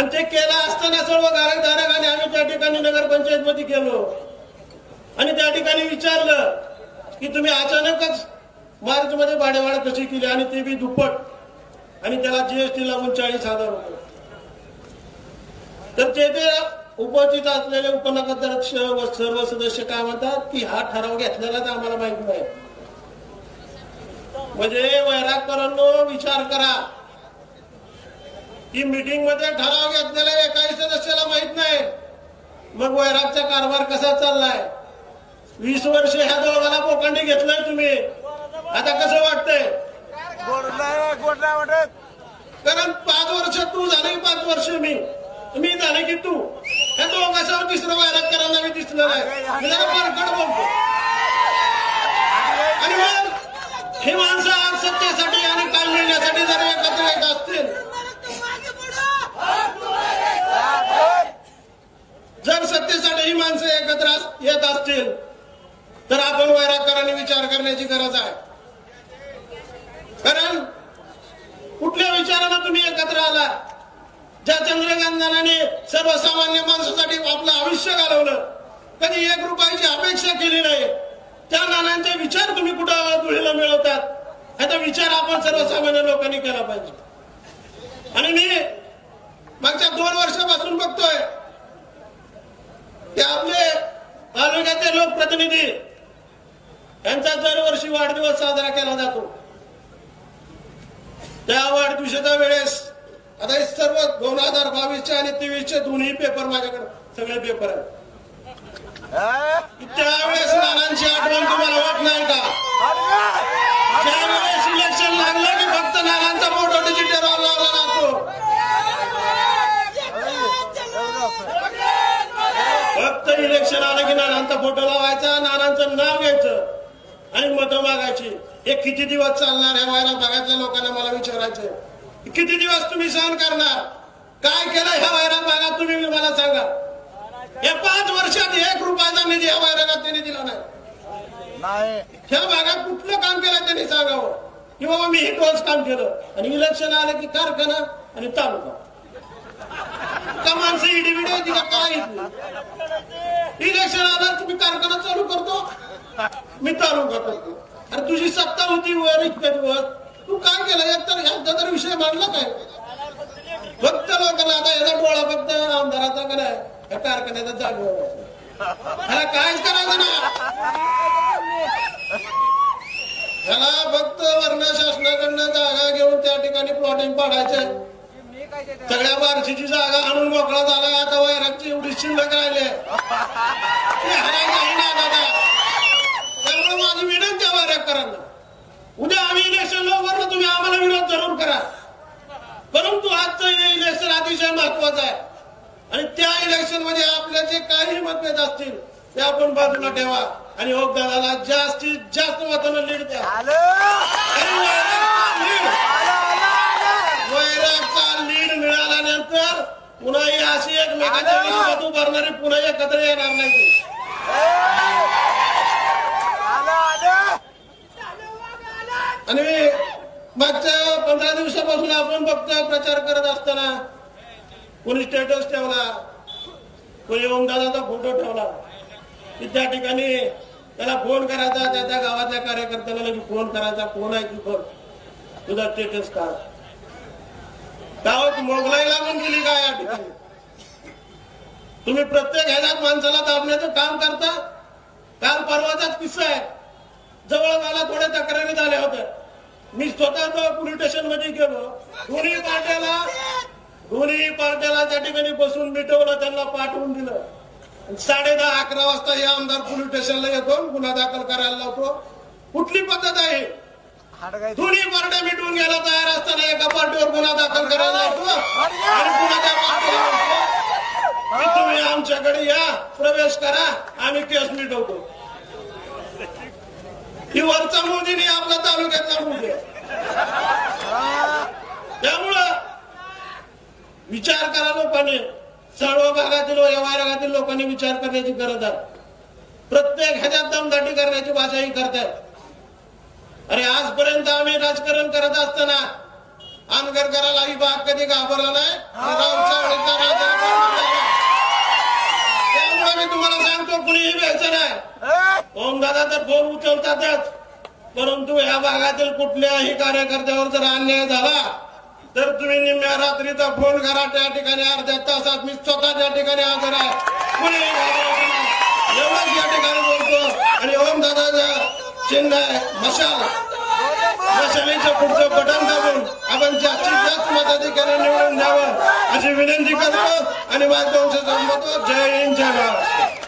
आणि ते केलं असताना सर्व धारकाने आम्ही त्या ठिकाणी नगरपंचायत मध्ये गेलो. आणि त्या ठिकाणी विचारलं की तुम्ही अचानकच मार्च मध्ये भाडेवाढ कशी केली? आणि ते बी दुप्पट. आणि त्याला जीएसटी लागून चाळीस हजार रुपये. तर ते उपस्थित असलेले उपनगराध्यक्ष व सर्व सदस्य काय म्हणतात की हा ठराव घेतलेला तर आम्हाला माहिती नाही. म्हणजे वैरागकरांनो विचार करा. की मीटिंगमध्ये ठराव घेतलेला एकाही सदस्याला माहीत नाही. मग वैरागचा कारभार कसा चाललाय? वीस वर्ष ह्या दोघाला पोखंडी घेतलंय तुम्ही. आता कसं वाटतंय? कारण पाच वर्ष तू झाले की पाच वर्ष मी. मी झाले की तू. ह्या दोघांच्यावर तिसरं वैरागकरांना मी दिसलं नाही बोलतो आणि मग हे माणसं आज सत्तेसाठी आणि काल मिळण्यासाठी जर एकत्र येत असतील जर सत्तेसाठी ही माणसं एकत्र येत असतील तर आपण वैरागकरांनी विचार करण्याची गरज आहे. कारण कुठल्या विचारानं तुम्ही एकत्र आला ज्या चंद्रकांताने सर्वसामान्य माणसासाठी आपलं आयुष्य घालवलं कधी एक रुपयाची अपेक्षा केली नाही. त्या नाण्यांचे विचार तुम्ही कुठं धुळीला मिळवतात? ह्याचा विचार आपण सर्वसामान्य लोकांनी केला पाहिजे. आणि मी मागच्या दोन वर्षापासून बघतोय की आपले तालुक्याचे लोकप्रतिनिधी यांचा दरवर्षी वाढदिवस साजरा केला जातो. त्या वाढदिवसाच्या वेळेस आता हे सर्व दोन हजार बावीसचे आणि तेवीसचे दोन्ही पेपर माझ्याकडे सगळे पेपर आहेत. त्यावेळेस नानांची आठवण तुम्हाला होत नाही का इलेक्शन आलं की नानांचा फोटो लावायचा नानांचं नाव घ्यायचं आणि मतं मागायची. हे किती दिवस चालणार ह्या व्हायला भागातल्या लोकांना मला विचारायचं किती दिवस तुम्ही सहन करणार? काय केलं ह्या वैराग भागात तुम्ही मला सांगा. या पाच वर्षात एक रुपयाचा निधी ह्या वैरागात त्यांनी दिला नाही. ह्या भागात कुठलं काम केलं त्यांनी सांगावं? की बाबा मी हे टोच काम केलं. आणि इलेक्शन आलं की कारखाना आणि तालुका. आता माणसं इडी होती का काय? इलेक्शन आलं तुम्ही कारखाना चालू करतो? मी तालुका करतो. अरे तुझी सत्ता होती वर इतक्या तू काय केलं? एकतर ह्याचा तर विषय मांडला काय? फक्त लोकांना आता याचा डोळा फक्त आमदाराचा का या कारखान्याचा जागेवर आहे. ह्याला करायचं ना ह्याला फक्त वर्ण शासनाकडनं जागा घेऊन त्या ठिकाणी प्लॉटिंग पाडायचं सगळ्या बारशीची जागा आणून मोकळा झाला. आता वैरागची एवढी शिल्लक राहिले. ते हराय नाही ना दादा. त्यामुळे माझी विनंती आहे वैरागकरांना. उद्या आम्ही इलेक्शन लवकर तुम्ही आम्हाला विरोध जरूर करा. परंतु आजचं इलेक्शन अतिशय महत्वाचं आहे. आणि त्या इलेक्शनमध्ये आपले जे काही मतभेद असतील ते आपण बाजूला ठेवा. आणि योग दादाला जास्तीत जास्त मतांना लीड द्या. पुन्हा ही अशी एकमेकाच्या विरोधात उभारणारी पुन्हा एकत्र येणार नाही आणि मागच्या पंधरा दिवसापासून आपण बघतोय प्रचार करत असताना कोणी स्टेटस ठेवला कोणी ओमदादाचा फोटो ठेवला. की त्या ठिकाणी त्याला फोन करायचा त्या त्या गावातल्या कार्यकर्त्याला फोन करायचा कोण आहे तू बघ तुझा स्टेटस काढ त्यावर मोगलाई लागून गेली का या ठिकाणी? तुम्ही प्रत्येक ह्याच्यात माणसाला दाबण्याचं काम करता? काल परवाचाच किस्सा आहे. जवळ मला थोड्या तक्रारी झाल्या होत्या. मी स्वतः पोलीस स्टेशनमध्ये गेलो. दोन्ही पार्ट्याला दोन्ही पार्ट्याला त्या ठिकाणी बसून मिटवलं त्यांना पाठवून दिलं. साडे दहा अकरा वाजता हे आमदार पोलीस स्टेशनला येतो गुन्हा दाखल करायला लावतो. कुठली पद्धत आहे? दोन्ही पार्ट्या मिटवून घ्यायला तयार असताना एका पार्टीवर गुन्हा दाखल करायला आणि पुन्हा तुम्ही आमच्याकडे या. प्रवेश करा. आम्ही केस मिटवतो. ही वरचा मोदीने आपला तालुक्यातला मोदी. त्यामुळं विचार करा लोकांनी. सर्व भागातील व या भागातील लोकांनी विचार करण्याची गरज आहे. प्रत्येक ह्याच्यात दमदाटी करण्याची भाषा ही करतायत. अरे आजपर्यंत आम्ही राजकारण करत असताना आमगरकराला ही बाग कधी घाबरला नाही. राव महाराष्ट्राचा राजा त्यामुळे मी तुम्हाला सांगतो कुणीही व्यायचं नाही. ओम दादा तर फोन उचलतातच. परंतु या भागातील कुठल्याही कार्यकर्त्यावर जर अन्याय झाला तर तुम्ही निम्म्या रात्रीचा फोन करा. त्या ठिकाणी अर्ध्या तासात मी स्वतः त्या ठिकाणी हजर आहे. कुणीही घाबरायचं नाही. एवढंच या ठिकाणी बोलतो. आणि ओम दादाचं चिन्ह आहे मशाल मशालीचं पुढचं बटन दाबून आपण जास्तीत जास्त मताधिकारी निवडून द्यावं अशी विनंती करतो आणि माझं संपतो जय हिंद जय भारत